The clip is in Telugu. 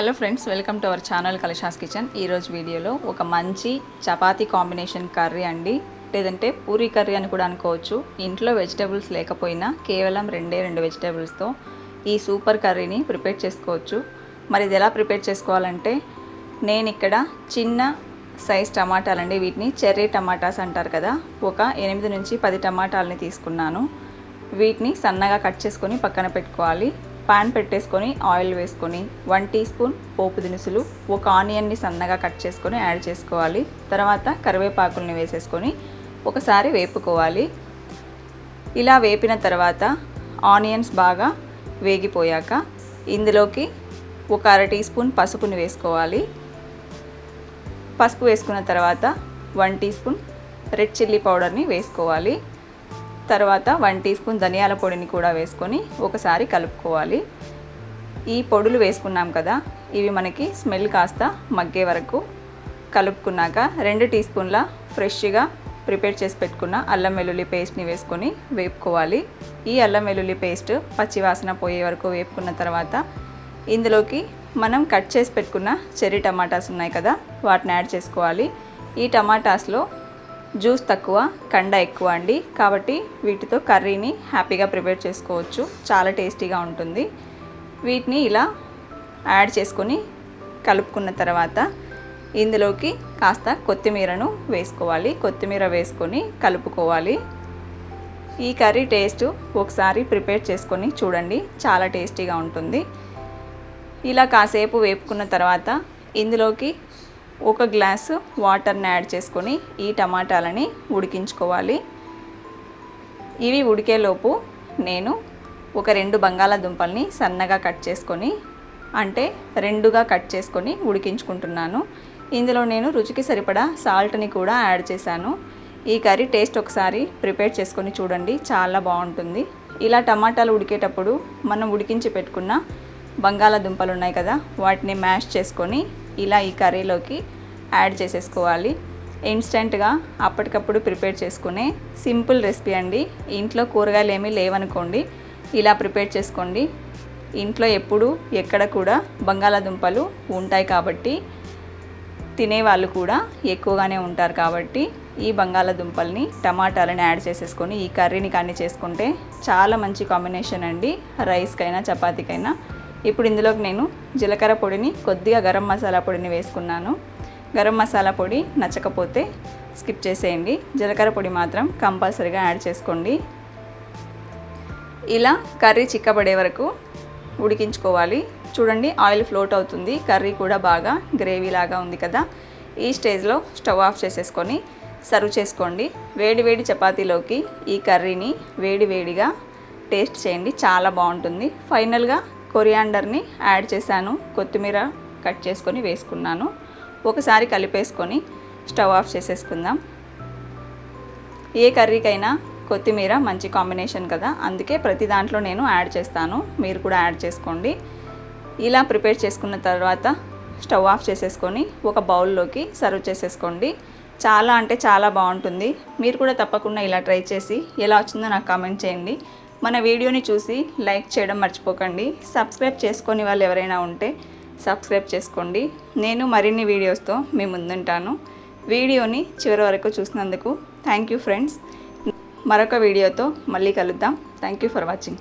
Hello friends welcome to our channel Kalasha's kitchen. ఈరోజు వీడియోలో ఒక మంచి చపాతీ కాంబినేషన్ కర్రీ అండి. లేదంటే పూరీ కర్రీ అని కూడా అనుకోవచ్చు. ఇంట్లో వెజిటేబుల్స్ లేకపోయినా కేవలం రెండే రెండు వెజిటేబుల్స్తో ఈ సూపర్ కర్రీని ప్రిపేర్ చేసుకోవచ్చు. మరి ఇది ఎలా ప్రిపేర్ చేసుకోవాలంటే నేను ఇక్కడ చిన్న సైజ్ టమాటాలండి. వీటిని చెర్రీ టమాటాస్ అంటారు కదా. ఒక ఎనిమిది నుంచి పది టమాటాలని తీసుకున్నాను. వీటిని సన్నగా కట్ చేసుకొని పక్కన పెట్టుకోవాలి. పాన్ పెట్టేసుకొని ఆయిల్ వేసుకొని వన్ టీ స్పూన్ పోపు దినుసులు ఒక ఆనియన్ని సన్నగా కట్ చేసుకొని యాడ్ చేసుకోవాలి. తర్వాత కరివేపాకుల్ని వేసేసుకొని ఒకసారి వేపుకోవాలి. ఇలా వేపిన తర్వాత ఆనియన్స్ బాగా వేగిపోయాక ఇందులోకి ఒక అర టీ స్పూన్ పసుపుని వేసుకోవాలి. పసుపు వేసుకున్న తర్వాత one teaspoon red chilli పౌడర్ని వేసుకోవాలి. తర్వాత వన్ టీ స్పూన్ ధనియాల పొడిని కూడా వేసుకొని ఒకసారి కలుపుకోవాలి. ఈ పొడులు వేసుకున్నాం కదా ఇవి మనకి స్మెల్ కాస్త మగ్గే వరకు కలుపుకున్నాక రెండు టీ స్పూన్ల ఫ్రెష్గా ప్రిపేర్ చేసి పెట్టుకున్న అల్లం వెల్లుల్లి పేస్ట్ని వేసుకొని వేపుకోవాలి. ఈ అల్లం వెల్లుల్లి పేస్ట్ పచ్చివాసన పోయే వరకు వేపుకున్న తర్వాత ఇందులోకి మనం కట్ చేసి పెట్టుకున్న చెర్రీ టమాటాస్ ఉన్నాయి కదా వాటిని యాడ్ చేసుకోవాలి. ఈ టమాటాస్లో జ్యూస్ తక్కువ కండ ఎక్కువ అండి. కాబట్టి వీటితో కర్రీని హ్యాపీగా ప్రిపేర్ చేసుకోవచ్చు. చాలా టేస్టీగా ఉంటుంది. వీటిని ఇలా యాడ్ చేసుకొని కలుపుకున్న తర్వాత ఇందులోకి కాస్త కొత్తిమీరను వేసుకోవాలి. కొత్తిమీర వేసుకొని కలుపుకోవాలి. ఈ కర్రీ టేస్ట్ ఒకసారి ప్రిపేర్ చేసుకొని చూడండి. చాలా టేస్టీగా ఉంటుంది. ఇలా కాసేపు వేపుకున్న తర్వాత ఇందులోకి ఒక గ్లాసు వాటర్ని యాడ్ చేసుకొని ఈ టమాటాలని ఉడికించుకోవాలి. ఇవి ఉడికేలోపు నేను ఒక రెండు బంగాళాదుంపల్ని సన్నగా కట్ చేసుకొని అంటే రెండుగా కట్ చేసుకొని ఉడికించుకుంటున్నాను. ఇందులో నేను రుచికి సరిపడా సాల్ట్ని కూడా యాడ్ చేశాను. ఈ కర్రీ టేస్ట్ ఒకసారి ప్రిపేర్ చేసుకొని చూడండి చాలా బాగుంటుంది. ఇలా టమాటాలు ఉడికేటప్పుడు మనం ఉడికించి పెట్టుకున్న బంగాళాదుంపలు ఉన్నాయి కదా వాటిని మ్యాష్ చేసుకొని ఇలా ఈ కర్రీలోకి యాడ్ చేసేసుకోవాలి. ఇన్స్టెంట్గా అప్పటికప్పుడు ప్రిపేర్ చేసుకునే సింపుల్ రెసిపీ అండి. ఇంట్లో కూరగాయలు ఏమీ లేవనుకోండి ఇలా ప్రిపేర్ చేసుకోండి. ఇంట్లో ఎప్పుడు ఎక్కడ కూడా బంగాళాదుంపలు ఉంటాయి కాబట్టి తినేవాళ్ళు కూడా ఎక్కువగానే ఉంటారు కాబట్టి ఈ బంగాళాదుంపల్ని టమాటాలని యాడ్ చేసేసుకొని ఈ కర్రీని కానీ చేసుకుంటే చాలా మంచి కాంబినేషన్ అండి. రైస్కైనా చపాతీకైనా ఇప్పుడు ఇందులోకి నేను జీలకర్ర పొడిని కొద్దిగా గరం మసాలా పొడిని వేసుకున్నాను. గరం మసాలా పొడి నచ్చకపోతే స్కిప్ చేసేయండి. జీలకర్ర పొడి మాత్రం కంపల్సరీగా యాడ్ చేసుకోండి. ఇలా కర్రీ చిక్కబడే వరకు ఉడికించుకోవాలి. చూడండి ఆయిల్ ఫ్లోట్ అవుతుంది. కర్రీ కూడా బాగా గ్రేవీ లాగా ఉంది కదా. ఈ స్టేజ్లో స్టవ్ ఆఫ్ చేసేసుకొని సర్వ్ చేసుకోండి. వేడి వేడి చపాతీలోకి ఈ కర్రీని వేడి వేడిగా టేస్ట్ చేయండి. చాలా బాగుంటుంది. ఫైనల్గా కొరియాండర్ని యాడ్ చేశాను. కొత్తిమీర కట్ చేసుకొని వేసుకున్నాను. ఒకసారి కలిపేసుకొని స్టవ్ ఆఫ్ చేసేసుకుందాం. ఏ కర్రీకైనా కొత్తిమీర మంచి కాంబినేషన్ కదా. అందుకే ప్రతి దాంట్లో నేను యాడ్ చేస్తాను. మీరు కూడా యాడ్ చేసుకోండి. ఇలా ప్రిపేర్ చేసుకున్న తర్వాత స్టవ్ ఆఫ్ చేసేసుకొని ఒక బౌల్లోకి సర్వ్ చేసేసుకోండి. చాలా అంటే చాలా బాగుంటుంది. మీరు కూడా తప్పకుండా ఇలా ట్రై చేసి ఎలా వచ్చిందో నాకు కామెంట్ చేయండి. మన వీడియోని చూసి లైక్ చేయడం మర్చిపోకండి. సబ్స్క్రైబ్ చేసుకొని వాళ్ళు ఎవరైనా ఉంటే సబ్స్క్రైబ్ చేసుకోండి. నేను మరిన్ని వీడియోస్తో మీ ముందుంటాను. వీడియోని చివరి వరకు చూసినందుకు థ్యాంక్ యూ ఫ్రెండ్స్. మరొక వీడియోతో మళ్ళీ కలుద్దాం. Thank you for watching.